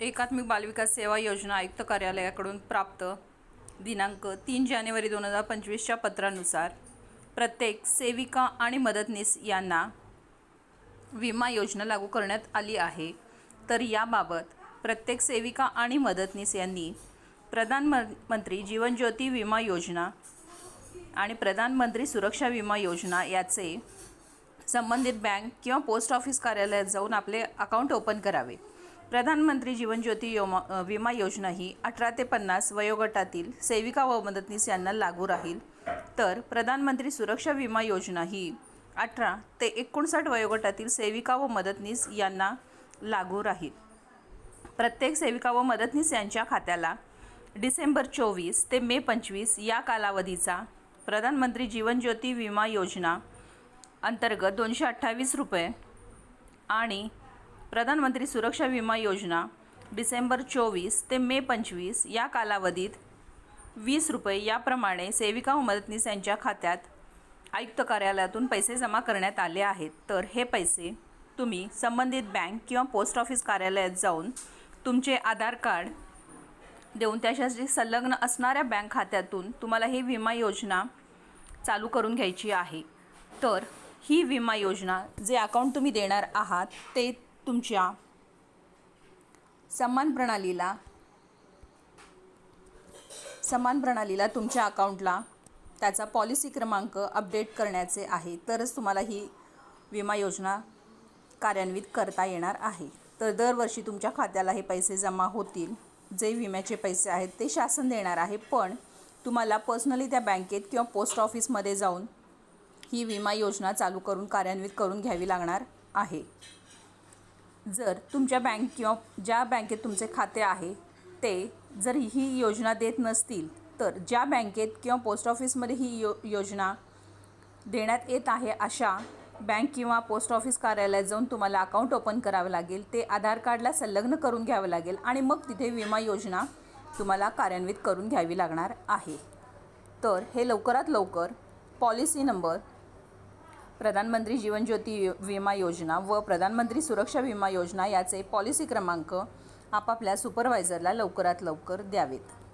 एकात्मिक बालविकास सेवा योजना आयुक्त कार्यालयाकडून प्राप्त दिनांक तीन जानेवारी दोन हजार पंचवीसच्या पत्रानुसार प्रत्येक सेविका आणि मदतनीस यांना विमा योजना लागू करण्यात आली आहे. तर याबाबत प्रत्येक सेविका आणि मदतनीस यांनी प्रधानमंत्री जीवन ज्योती विमा योजना आणि प्रधानमंत्री सुरक्षा विमा योजना याचे संबंधित बँक किंवा पोस्ट ऑफिस कार्यालयात जाऊन आपले अकाउंट ओपन करावे. प्रधानमंत्री जीवन ज्योती योमा विमा योजना ही अठरा ते पन्नास वयोगटातील सेविका व मदतनीस यांना लागू राहील. तर प्रधानमंत्री सुरक्षा विमा योजना ही अठरा ते एकोणसाठ वयोगटातील सेविका व मदतनीस यांना लागू राहील. प्रत्येक सेविका व मदतनीस यांच्या खात्याला डिसेंबर चोवीस ते मे पंचवीस या कालावधीचा प्रधानमंत्री जीवन ज्योती विमा योजना अंतर्गत दोनशे अठ्ठावीस रुपये आणि प्रधानमंत्री सुरक्षा विमा योजना डिसेंबर चोवीस ते मे पंचवीस या कालावधीत वीस रुपये याप्रमाणे सेविका व मदतनीस यांच्या खात्यात आयुक्त कार्यालयातून पैसे जमा करण्यात आले आहेत. तर हे पैसे तुम्ही संबंधित बँक किंवा पोस्ट ऑफिस कार्यालयात जाऊन तुमचे आधार कार्ड देऊन त्याच्याशी संलग्न असणाऱ्या बँक खात्यातून तुम्हाला ही विमा योजना चालू करून घ्यायची आहे. तर ही विमा योजना जे अकाउंट तुम्ही देणार आहात ते तुमच्या सन्मान प्रणालीला समान प्रणालीला तुमच्या अकाउंटला त्याचा पॉलिसी क्रमांक अपडेट करण्याचे आहे. तरच तुम्हाला ही विमा योजना कार्यान्वित करता येणार आहे. तर दरवर्षी तुमच्या खात्याला हे पैसे जमा होतील. जे विम्याचे पैसे आहेत ते शासन देणार आहे. पण तुम्हाला पर्सनली त्या बँकेत किंवा पोस्ट ऑफिसमध्ये जाऊन ही विमा योजना चालू करून कार्यान्वित करून घ्यावी लागणार आहे. जर तुमच्या बँक किंवा ज्या बँकेत तुमचे खाते आहे ते जर ही योजना देत नसतील तर ज्या बँकेत किंवा पोस्ट ऑफिसमध्ये ही यो योजना देण्यात येत आहे अशा बँक किंवा पोस्ट ऑफिस कार्यालयात जाऊन तुम्हाला अकाउंट ओपन करावं लागेल ते आधार कार्डला संलग्न करून घ्यावं लागेल आणि मग तिथे विमा योजना तुम्हाला कार्यान्वित करून घ्यावी लागणार आहे. तर हे लवकरात लवकर पॉलिसी नंबर प्रधानमंत्री जीवन ज्योती विमा योजना व प्रधानमंत्री सुरक्षा विमा योजना याचे पॉलिसी क्रमांक आपापल्या सुपरवायझरला लवकरात लवकर द्यावेत.